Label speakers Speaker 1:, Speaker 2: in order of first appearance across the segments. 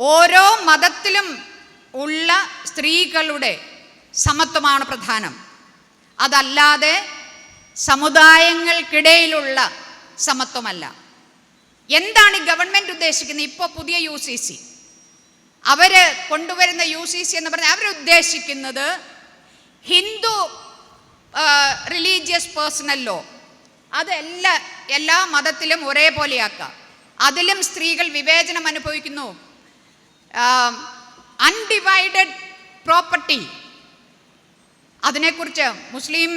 Speaker 1: ഓരോ മതത്തിലും ഉള്ള സ്ത്രീകളുടെ സമത്വമാണ് പ്രധാനം. അതല്ലാതെ സമുദായങ്ങൾക്കിടയിലുള്ള സമത്വമല്ല. എന്താണ് ഈ ഗവൺമെന്റ് ഉദ്ദേശിക്കുന്നത്? ഇപ്പോൾ പുതിയ യു സി സി. അവർ കൊണ്ടുവരുന്ന യു സി സി എന്ന് പറഞ്ഞാൽ അവരുദ്ദേശിക്കുന്നത് ഹിന്ദു റിലീജിയസ് പേഴ്സണൽ ലോ അത് എല്ലാ എല്ലാ മതത്തിലും ഒരേപോലെയാക്കാം. അതിലും സ്ത്രീകൾ വിവേചനം അനുഭവിക്കുന്നു. അൺഡിവൈഡഡ് പ്രോപ്പർട്ടി അതിനെക്കുറിച്ച് മുസ്ലിം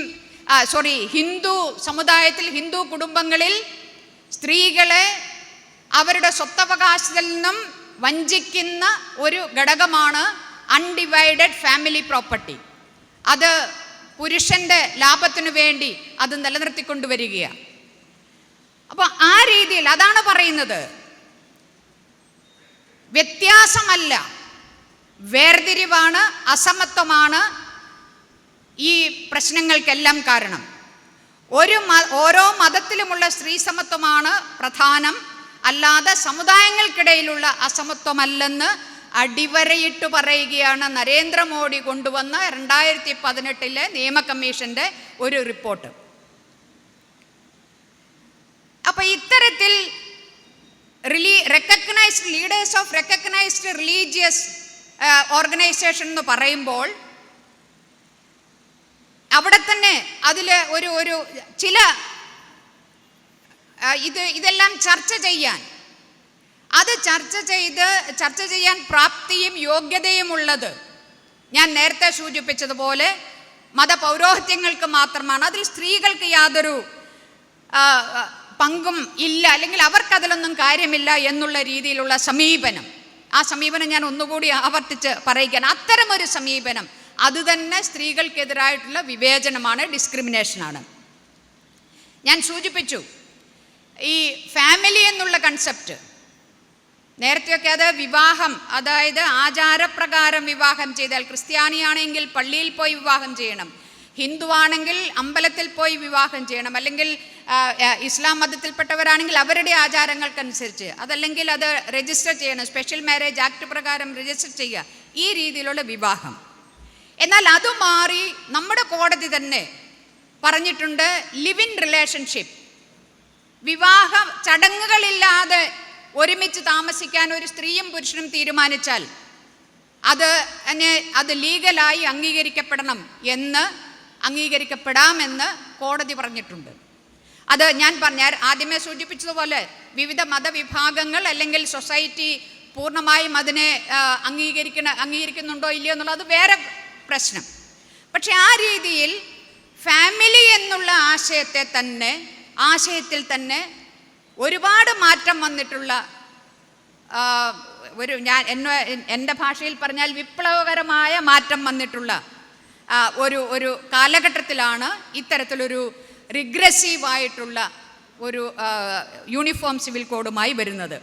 Speaker 1: സോറി ഹിന്ദു സമുദായത്തിൽ ഹിന്ദു കുടുംബങ്ങളിൽ സ്ത്രീകളെ അവരുടെ സ്വത്തവകാശത്തിൽ നിന്നും വഞ്ചിക്കുന്ന ഒരു ഘടകമാണ് അൺഡിവൈഡഡ് ഫാമിലി പ്രോപ്പർട്ടി അത് പുരുഷന്റെ ലാഭത്തിനു വേണ്ടി അത് നിലനിർത്തിക്കൊണ്ടുവരികയാണ് അപ്പോൾ ആ രീതിയിൽ അതാണ് പറയുന്നത്. വ്യത്യാസമല്ല വേർതിരിവാണ് അസമത്വമാണ് ഈ പ്രശ്നങ്ങൾക്കെല്ലാം കാരണം. ഒരു ഓരോ മതത്തിലുമുള്ള സ്ത്രീ സമത്വമാണ് പ്രധാനം. അല്ലാതെ സമുദായങ്ങൾക്കിടയിലുള്ള അസമത്വമല്ലെന്ന് അടിവരയിട്ട് പറയുകയാണ് നരേന്ദ്രമോദി കൊണ്ടുവന്ന രണ്ടായിരത്തി പതിനെട്ടിലെ നിയമ കമ്മീഷന്റെ ഒരു റിപ്പോർട്ട്. അപ്പോൾ ഇത്തരത്തിൽ recognised leaders of recognised religious organisation എന്ന് പറയുമ്പോൾ അവിടെ തന്നെ അതിൽ ഒരു ഒരു ചില ഇത് ഇതെല്ലാം ചർച്ച ചെയ്യാൻ. അത് ചർച്ച ചെയ്ത് ചർച്ച ചെയ്യാൻ പ്രാപ്തിയും യോഗ്യതയും ഉള്ളത് ഞാൻ നേരത്തെ സൂചിപ്പിച്ചതുപോലെ മതപൗരോഹിത്യങ്ങൾക്ക് മാത്രമാണ്. അതിൽ സ്ത്രീകൾക്ക് യാതൊരു ആ, പങ്കും ഇല്ല അല്ലെങ്കിൽ അവർക്കതിലൊന്നും കാര്യമില്ല എന്നുള്ള രീതിയിലുള്ള സമീപനം. ആ സമീപനം ഞാൻ ഒന്നുകൂടി ആവർത്തിച്ച് പറയുകയാണ് അത്തരമൊരു സമീപനം അത് തന്നെ സ്ത്രീകൾക്കെതിരായിട്ടുള്ള വിവേചനമാണ് ഡിസ്ക്രിമിനേഷനാണ്. ഞാൻ സൂചിപ്പിച്ചു ഈ ഫാമിലി എന്നുള്ള കൺസെപ്റ്റ് നേരത്തെയൊക്കെ അത് വിവാഹം അതായത് ആചാരപ്രകാരം വിവാഹം ചെയ്താൽ ക്രിസ്ത്യാനിയാണെങ്കിൽ പള്ളിയിൽ പോയി വിവാഹം ചെയ്യണം. ഹിന്ദു ആണെങ്കിൽ അമ്പലത്തിൽ പോയി വിവാഹം ചെയ്യണം. അല്ലെങ്കിൽ ഇസ്ലാം മതത്തിൽപ്പെട്ടവരാണെങ്കിൽ അവരുടെ ആചാരങ്ങൾക്കനുസരിച്ച് അതല്ലെങ്കിൽ അത് രജിസ്റ്റർ ചെയ്യണം. സ്പെഷ്യൽ മാരേജ് ആക്ട് പ്രകാരം രജിസ്റ്റർ ചെയ്യുക. ഈ രീതിയിലുള്ള വിവാഹം. എന്നാൽ അത് മാറി നമ്മുടെ കോടതി തന്നെ പറഞ്ഞിട്ടുണ്ട് ലിവ് ഇൻ റിലേഷൻഷിപ്പ് വിവാഹ ചടങ്ങുകളില്ലാതെ ഒരുമിച്ച് താമസിക്കാൻ ഒരു സ്ത്രീയും പുരുഷനും തീരുമാനിച്ചാൽ അത് അത് ലീഗലായി അംഗീകരിക്കപ്പെടണം എന്ന് അംഗീകരിക്കപ്പെടാമെന്ന് കോടതി പറഞ്ഞിട്ടുണ്ട്. അത് ഞാൻ പറഞ്ഞാൽ ആദ്യമേ സൂചിപ്പിച്ചതുപോലെ വിവിധ മതവിഭാഗങ്ങൾ അല്ലെങ്കിൽ സൊസൈറ്റി പൂർണമായും അതിനെ അംഗീകരിക്കണ അംഗീകരിക്കുന്നുണ്ടോ ഇല്ലയോ എന്നുള്ളത് വേറെ പ്രശ്നം. പക്ഷെ ആ രീതിയിൽ ഫാമിലി എന്നുള്ള ആശയത്തെ തന്നെ ആശയത്തിൽ തന്നെ ഒരുപാട് മാറ്റം വന്നിട്ടുള്ള ഒരു ഞാൻ എന്നെ എന്റെ ഭാഷയിൽ പറഞ്ഞാൽ വിപ്ലവകരമായ മാറ്റം വന്നിട്ടുള്ള ഒരു ഒരു കാലഘട്ടത്തിലാണ് ഇത്തരത്തിലൊരു റിഗ്രസീവായിട്ടുള്ള ഒരു യൂണിഫോം സിവിൽ കോഡുമായി വരുന്നത്.